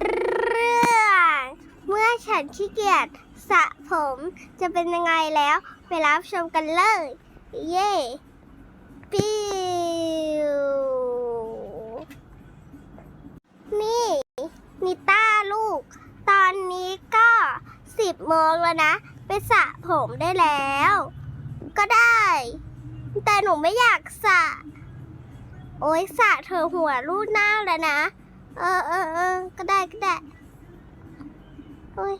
เรื่อง เมื่อฉันขี้เกียจสระผมจะเป็นยังไงแล้วไปรับชมกันเลย เย่ปิวนี่นิต้าลูก ตอนนี้ก็สิบโมงแล้วนะ ไปสระผมได้แล้ว ก็ได้ แต่หนูไม่อยากสระโอ๊ยสระเธอหัวรูดหน้าแล้วนะ เออเออเออก็ได้ก็ได้โอ๊ย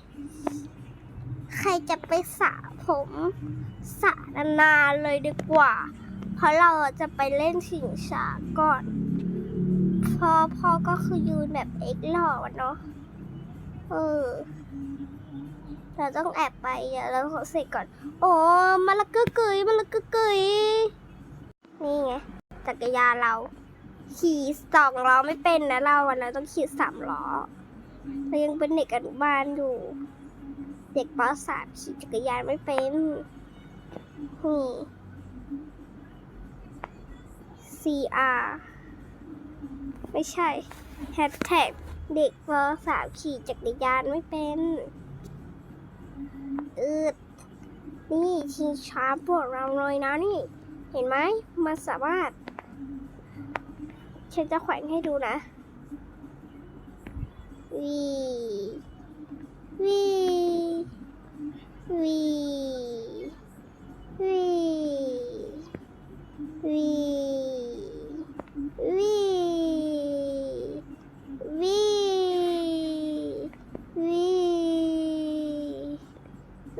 ใครจะไปสระผมสระนานๆเลยดีกว่า เพราะเราจะไปเล่นชิงชาก่อนพ่อพ่อก็คือยืนแบบเอ็กหล่ออะเนาะเออเราต้องแอบไปเดี๋ยวเราขอเสร็จก่อน โอ้มาละกึกกึยมาละกึกกึยนี่ไงจักรยานเรา ขี่สองล้อไม่เป็นนะเราอะนะต้องขี่สามล้อเรายังเป็นเด็กอนุบาลอยู่ เด็กปสามขี่จักรยานไม่เป็นนี่ CR ไม่ใช่แฮชแท็กเด็กปสามขี่จักรยานไม่เป็นอืดนี่ชิงช้าพวกเราเลยนะนี่ เห็นไหมมันสามารถ ฉันจะแขวนให้ดูนะวีวีวีวีวีวีวี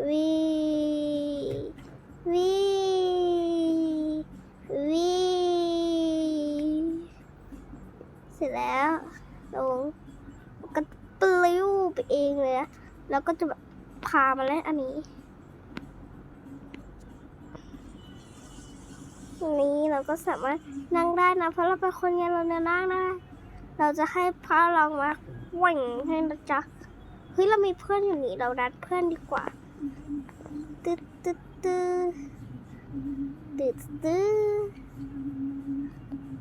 วีวีวี เสร็จแล้วลงก็ปลิ้วไปเองเลยนะ แล้วก็จะแบบพามาเล่นอันนี้ นี้เราก็สามารถนั่งได้นะ เพราะเราเป็นคนเงี้ยเราเนี่ยนั่งได้ เราจะให้พ่อลองมาแหว่งให้นะจ๊ะเฮ้ยเรามีเพื่อนอยู่นี่เรานัดเพื่อนดีกว่าตึ๊ดตึ๊ดตึ๊ดตึ๊ดตึ๊ด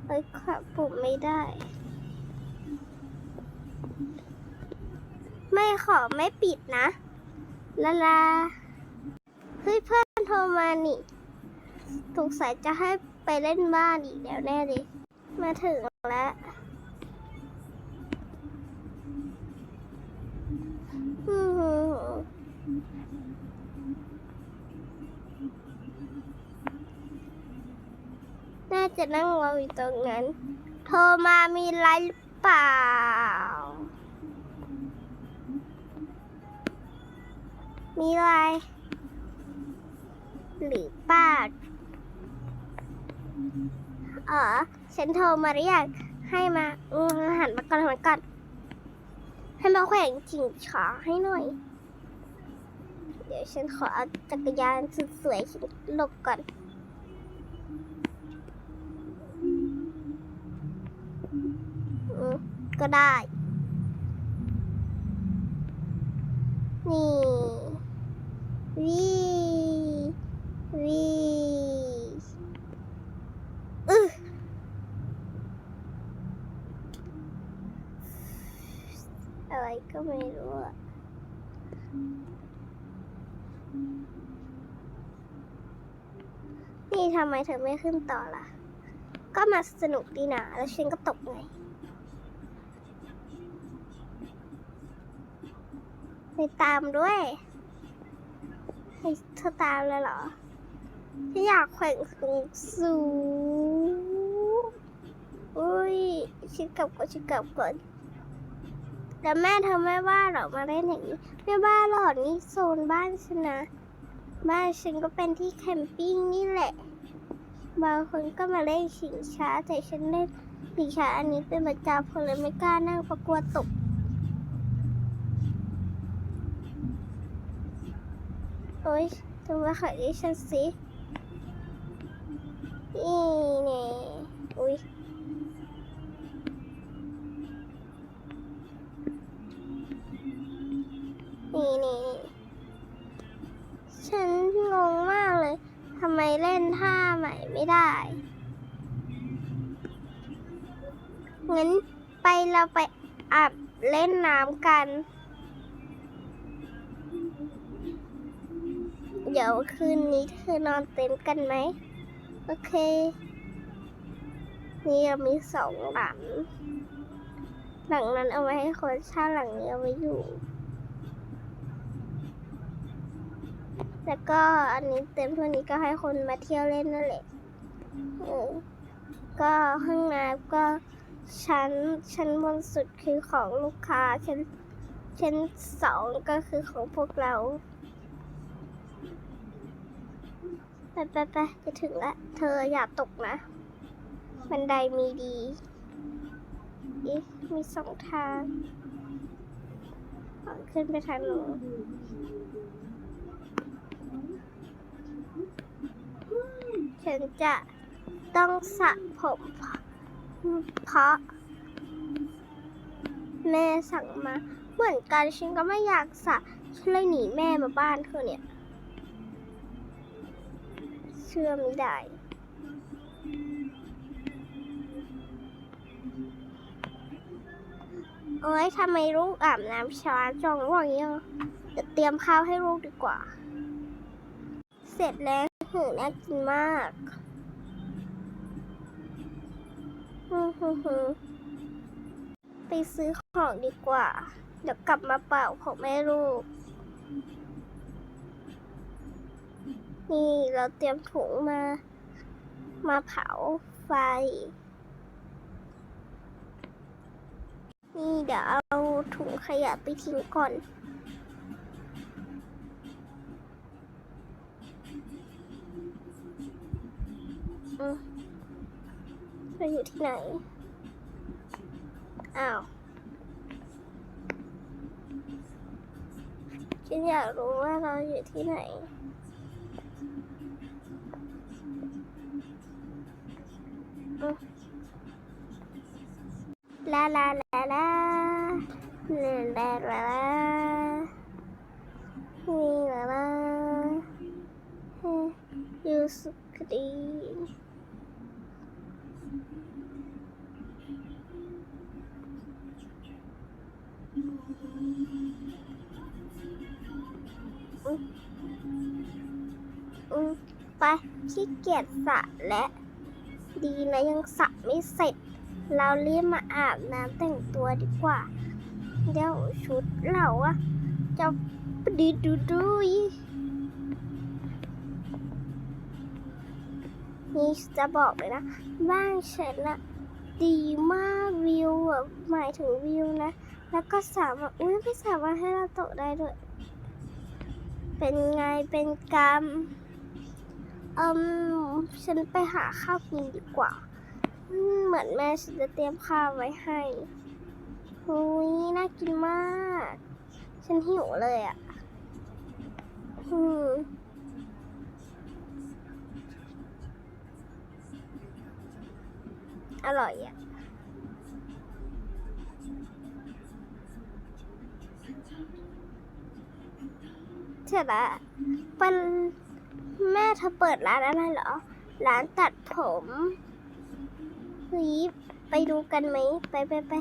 เอ้ยขับปุ่มไม่ได้ ไม่ขอไม่ปิดนะลาลาเฮ้ยเพื่อนโทรมานี่สงสัยจะให้ไปเล่นบ้านอีกแล้วแน่ดิมาถึงแล้ว อืน่าจะนั่งรออยู่ตรงนั้น โทรมามีไรหรือเปล่า มีอะไรหรือปล่าอ๋อฉันโทรมาหรือยังให้มาหันมาก่อนหันมาก่อนให้มาแขวงจิงช้าให้หน่อย เดี๋ยวฉันขอเอาจักรยานสุดสวยฉันหลบก่อนอืมก็ได้ นี่ วีวีอืออะไรก็ไม่รู้อะนี่ทำไมเธอไม่ขึ้นต่อล่ะ ก็มาสนุกดีนะ แล้วฉันก็ตกไง ไปตามด้วย ให้เธอตามเลยเหรอฉันอยากแขว่งสูงสูงอุ้ยชิดกลับก่อนชิดกลับก่อนแต่แม่เธอไม่ว่าหรอกมาเล่นอย่างนี้ ไม่ว่าหรอกนี่โซนบ้านฉันนะ บ้านฉันก็เป็นที่แคมปิ้งนี่แหละบางคนก็มาเล่นชิงช้าแต่ฉันเล่นชิงช้าอันนี้เป็นประจำเพราะเลยไม่กล้านั่งเพราะกลัวตก โอ๊ยทำไมขายดิฉันสินี่เน่อุ๊ยนี่นี่ฉันงงมากเลยทำไมเล่นท่าใหม่ไม่ได้ งั้นไปเราไปอาบเล่นน้ำกัน เดี๋ยวคืนนี้เธอนอนเต็นท์กันไหม โอเค นี่เรามีสองหลัง หลังนั้นเอาไว้ให้คนเช่าหลังนี้เอาไว้อยู่ แล้วก็อันนี้เต็นท์พวกนี้ก็ให้คนมาเที่ยวเล่นนั่นแหละเออก็ห้องน้ำก็ชั้นชั้นบนสุดคือของลูกค้าชั้นชั้นสองก็คือของพวกเรา ไปไปไปจะถึงละ เธออย่าตกนะ บันไดมีดีอีมีสองทาง ขึ้นไปทางหนูนฉันจะต้องสระผมเพราะ แม่สั่งมา เหมือนกันฉันก็ไม่อยากสระฉันเลยหนีแม่มาบ้านเธอเนี่ย เชื่อไม่ได้ โอ้ยทำไมลูกอาบน้ำช้าจังวะเนี่ยเดี๋ยวเตรียมข้าวให้ลูกดีกว่า เสร็จแล้วหือน่ากินมากไปซื้อของดีกว่า เดี๋ยวกลับมาเป่าของแม่ลูก นี่เราเตรียมถุงมา มาเผาไฟ นี่เดี๋ยวเอาถุงขยะไปทิ้งก่อนอืมเราอยู่ที่ไหน อ้าว ฉันอยากรู้ว่าเราอยู่ที่ไหน ลาลาลาลาลาลาลามีลาลายูสกรีไปขี้เกียจสระและ ดีนะยังสระไม่เสร็จ เราเรียบมาอาบน้ำแต่งตัวดีกว่า เดี๋ยวชุดเราอะจะปดีดูดุยนี่จะบอกเลยนะ บ้านฉันอะดีมากวิวแบบหมายถึงวิวนะ แล้วก็สามารถอุ้ยไม่สามารถให้เราตกได้ด้วย เป็นไงเป็นกรรม เอืมฉันไปหาข้าวกินดีกว่า เหมือนแม่ฉันจะเตรียมข้าวไว้ให้หุยน่ากินมาก ฉันหิวเลยอะอืมอร่อยอะเสร็จละเป็น แม่เธอเปิดร้านอะไรเหรอ ร้านตัดผมเฮ้ยไปดูกันไหม ไปไปไป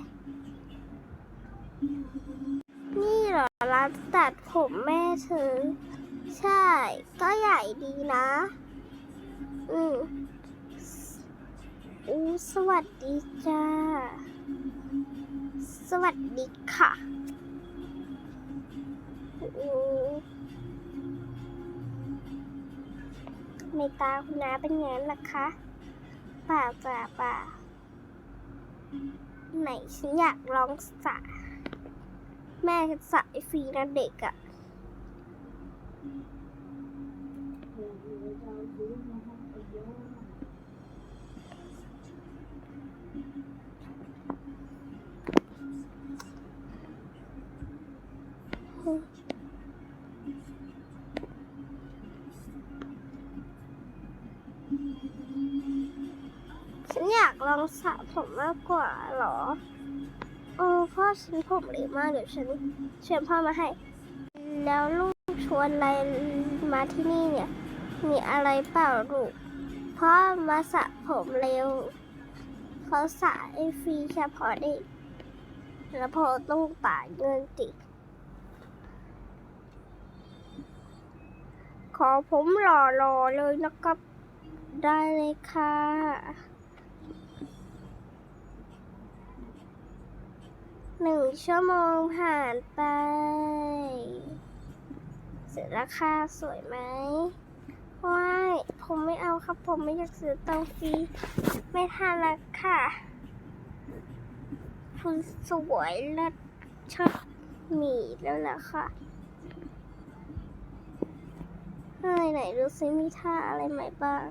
นี่เหรอ ร้านตัดผมแม่เธอ ใช่ ก็ใหญ่ดีนะ อืมอู้สวัสดีจ้า สวัสดีค่ะอู นตาคุณน้าเป็นไงล่ะคะป่าป่าป่าไหนฉันอยากร้องสะ แม่สะไอฟรีนะเด็กอะ่ะ กว่าเหรอ เออพ่อฉันผมเหลวมากเดี๋ยวฉันเชิญพ่อมาให้ แล้วลูกชวนอะไรมาที่นี่เนี่ย มีอะไรเปล่าลูกพ่อมาสระผมเร็วเขาสระไอ้ฟรีเฉพาะเด็กแล้วพ่อต้องจ่ายเงินสิดขอผมหล่อรอๆเลยนะครับ ได้เลยค่ะ หนึ่งชั่วโมงผ่านไป เสร็จแล้วค่ะสวยไหมว้ายผมไม่เอาครับ ผมไม่อยากซื้อเตาฟรีไม่ทันล้วค่ะ คุณสวยและชอบหมีแล้วล่ะค่ะเฮ้ยไหนดูซิมีท่าอะไรใหม่บ้าง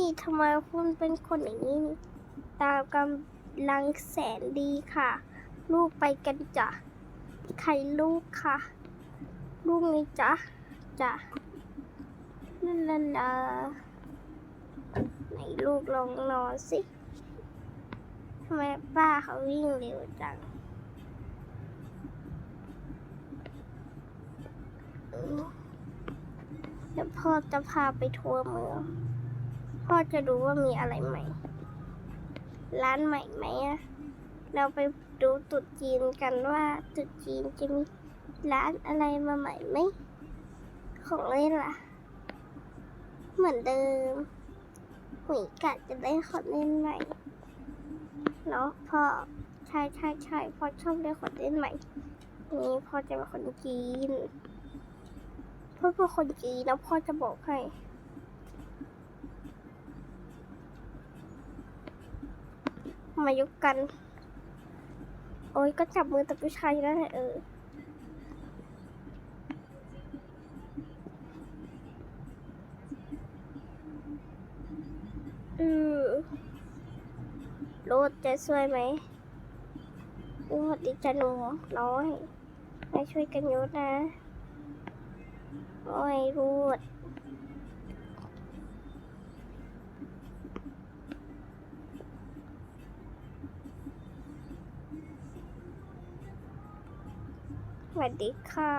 นี่ทำไมคุณเป็นคนอย่างนี้นี่ตามกำลังแสนดีค่ะ ลูกไปกันจ้ะใครลูกค่ะ ลูกนี่จ้ะจ้ะลาลาลาไหนลูกลองนอนสิทำไมป้าเขาวิ่งเร็วจังเดี๋ยวพ่อจะพาไปทัวร์เมือง พ่อจะดูว่ามีอะไรใหม่ ร้านใหม่ไหมอะเราไปดูตุดจีนกันว่าตุดจีนจะมีร้านอะไรมาใหม่ไหม ของเล่นล่ะ เหมือนเดิมหุยกะจะได้ของเล่นใหม่เนาะพ่อใช่ใช่ใช่พ่อชอบเล่นของเล่นใหม่ นี่พ่อจะเป็นคนจีนพ่อเป็นคนจีนแล้วพ่อจะบอกให้ มายกกัน โอ้ยก็จับมือแต่ผู้ชายนั่นแหละเอออืมรถจะช่วยไหมรถดิจะหนูน้อยมาช่วยกันยกนะ โอ้ยรูด วัสดีค่ะ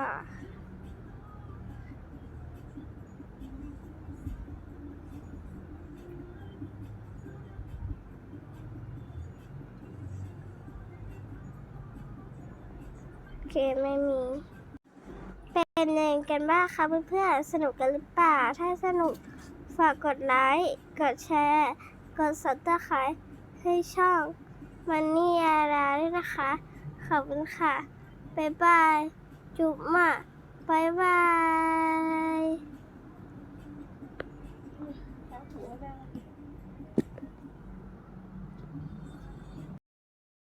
โอเคไม่มี เป็นยังไงกันบ้างคะเพื่อนๆ สนุกกันหรือเปล่า ถ้าสนุกฝากกดไลค์ กดแชร์ กดซับสไครต์ให้ช่องมันนี่อาราด้วยนะคะ ขอบคุณค่ะ บ๊ายบาย